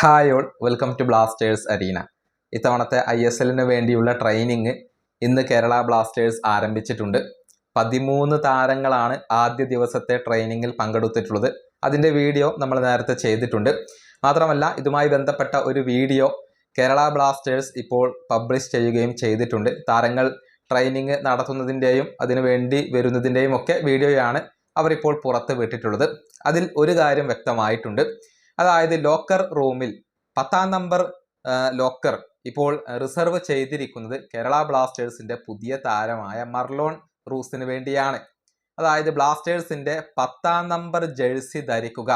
Hi all. Welcome to Blasters arena. ഇത്തവണത്തെ I S എല്ലിന് വേണ്ടിയുള്ള ട്രെയിനിങ് ഇന്ന് കേരള ബ്ലാസ്റ്റേഴ്സ് ആരംഭിച്ചിട്ടുണ്ട്. പതിമൂന്ന് താരങ്ങളാണ് ആദ്യ ദിവസത്തെ ട്രെയിനിങ്ങിൽ പങ്കെടുത്തിട്ടുള്ളത്. അതിന്റെ വീഡിയോ നമ്മൾ നേരത്തെ ചെയ്തിട്ടുണ്ട്. മാത്രമല്ല ഇതുമായി ബന്ധപ്പെട്ട ഒരു വീഡിയോ കേരള ബ്ലാസ്റ്റേഴ്സ് ഇപ്പോൾ പബ്ലിഷ് ചെയ്യുകയും ചെയ്തിട്ടുണ്ട്. താരങ്ങൾ ട്രെയിനിങ് നടത്തുന്നതിന്റെയും അതിനുവേണ്ടി വരുന്നതിന്റെയും ഒക്കെ വീഡിയോയാണ് അവരിപ്പോൾ പുറത്ത് വിട്ടിട്ടുള്ളത്. അതിൽ ഒരു കാര്യം വ്യക്തമായിട്ടുണ്ട്. അതായത് ലോക്കർ റൂമിൽ പത്താം നമ്പർ ലോക്കർ ഇപ്പോൾ റിസർവ് ചെയ്തിരിക്കുന്നത് കേരള ബ്ലാസ്റ്റേഴ്സിന്റെ പുതിയ താരമായ മർലോൺ റൂസിന് വേണ്ടിയാണ്. അതായത് ബ്ലാസ്റ്റേഴ്സിന്റെ പത്താം നമ്പർ ജേഴ്സി ധരിക്കുക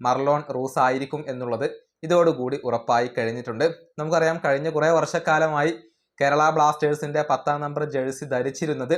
മർലോൺ റൂസ് ആയിരിക്കും എന്നുള്ളത് ഇതോടുകൂടി ഉറപ്പായി കഴിഞ്ഞിട്ടുണ്ട്. നമുക്കറിയാം കഴിഞ്ഞ കുറേ വർഷക്കാലമായി കേരള ബ്ലാസ്റ്റേഴ്സിന്റെ പത്താം നമ്പർ ജേഴ്സി ധരിച്ചിരുന്നത്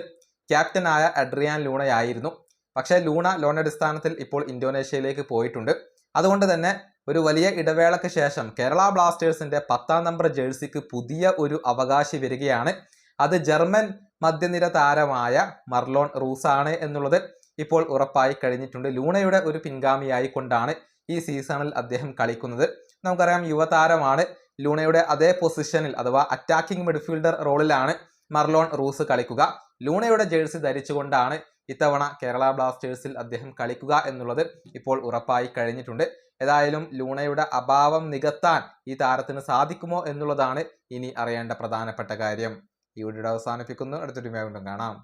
ക്യാപ്റ്റനായ അഡ്രിയാൻ ലൂണയായിരുന്നു. പക്ഷേ ലൂണ ലോൺ അടിസ്ഥാനത്തിൽ ഇപ്പോൾ ഇന്തോനേഷ്യയിലേക്ക് പോയിട്ടുണ്ട്. അതുകൊണ്ട് തന്നെ ഒരു വലിയ ഇടവേളയ്ക്ക് ശേഷം കേരള ബ്ലാസ്റ്റേഴ്സിന്റെ പത്താം നമ്പർ ജേഴ്സിക്ക് പുതിയ ഒരു അവകാശി വരികയാണ്. അത് ജർമ്മൻ മധ്യനിര താരമായ മർലോൺ റൂസാണ് എന്നുള്ളത് ഇപ്പോൾ ഉറപ്പായി കഴിഞ്ഞിട്ടുണ്ട്. ലൂണയുടെ ഒരു പിൻഗാമിയായി കൊണ്ടാണ് ഈ സീസണിൽ അദ്ദേഹം കളിക്കുന്നത്. നമുക്കറിയാം യുവതാരമാണ് ലൂണയുടെ അതേ പൊസിഷനിൽ അഥവാ അറ്റാക്കിംഗ് മിഡ്ഫീൽഡർ റോളിലാണ് മർലോൺ റൂസ് കളിക്കുക. ലൂണയുടെ ജേഴ്സി ധരിച്ചുകൊണ്ടാണ് ഇത്തവണ കേരള ബ്ലാസ്റ്റേഴ്സിൽ അദ്ദേഹം കളിക്കുക എന്നുള്ളത് ഇപ്പോൾ ഉറപ്പായി കഴിഞ്ഞിട്ടുണ്ട്. ഏതായാലും ലൂണയുടെ അഭാവം നികത്താൻ ഈ താരത്തിന് സാധിക്കുമോ എന്നുള്ളതാണ് ഇനി അറിയേണ്ട പ്രധാനപ്പെട്ട കാര്യം. ഈ വീഡിയോ അവസാനിപ്പിക്കുന്നു. അടുത്തൊരു വേഗം കാണാം.